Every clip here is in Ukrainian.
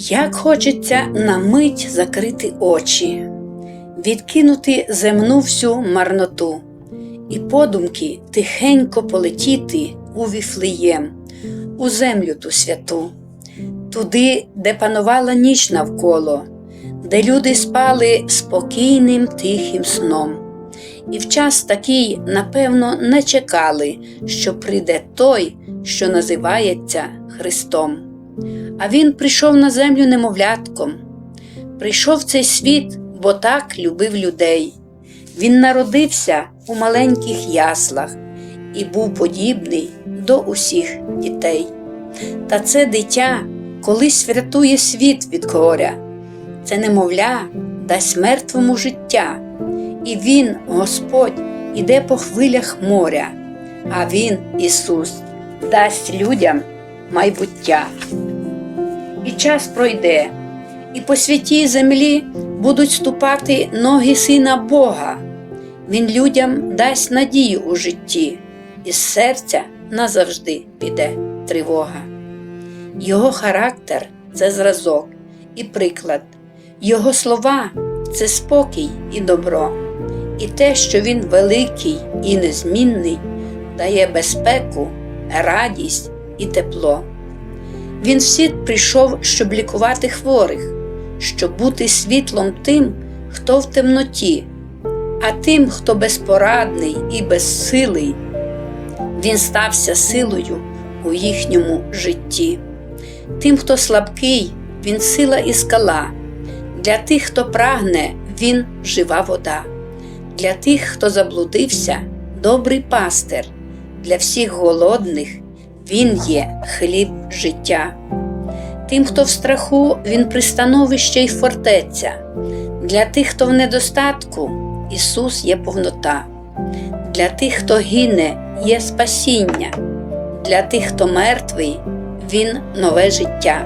Як хочеться на мить закрити очі, відкинути земну всю марноту, і подумки тихенько полетіти у віфлеєм, у землю ту святу, туди, де панувала ніч навколо, де люди спали спокійним тихим сном. І в час такий, напевно, не чекали, що прийде той, що називається Христом. А Він прийшов на землю немовлятком, прийшов в цей світ, бо так любив людей. Він народився у маленьких яслах і був подібний до усіх дітей. Та це дитя колись врятує світ від горя, це немовля дасть мертвому життя, і Він, Господь, іде по хвилях моря, а Він, Ісус, дасть людям майбуття. І час пройде, і по святій землі будуть ступати ноги Сина Бога. Він людям дасть надію у житті, і з серця назавжди піде тривога. Його характер це зразок і приклад, Його слова це спокій і добро, і те, що він великий і незмінний, дає безпеку, радість і тепло. Він світ прийшов, щоб лікувати хворих, щоб бути світлом тим, хто в темноті, а тим, хто безпорадний і безсилий, він стався силою у їхньому житті. Тим, хто слабкий, він сила і скала, для тих, хто прагне, він жива вода, для тих, хто заблудився, добрий пастир, для всіх голодних. Він є хліб життя. Тим, хто в страху, він пристановище й фортеця. Для тих, хто в недостатку, Ісус є повнота. Для тих, хто гине, є спасіння. Для тих, хто мертвий, Він нове життя.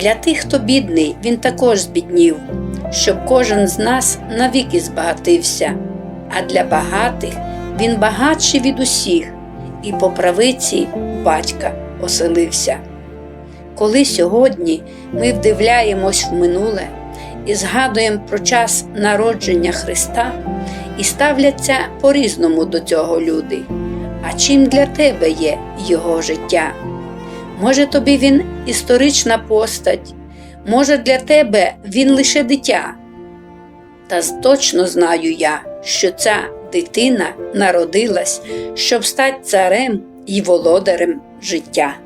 Для тих, хто бідний, Він також збіднів, щоб кожен з нас навіки збагатився, а для багатих Він багатший від усіх і по правиці батька оселився. Коли сьогодні ми вдивляємось в минуле і згадуємо про час народження Христа і ставляться по-різному до цього люди. А чим для тебе є Його життя? Може, тобі він історична постать, може, для тебе він лише дитя. Та точно знаю я, що ця дитина народилась, щоб стати царем і володарем життя.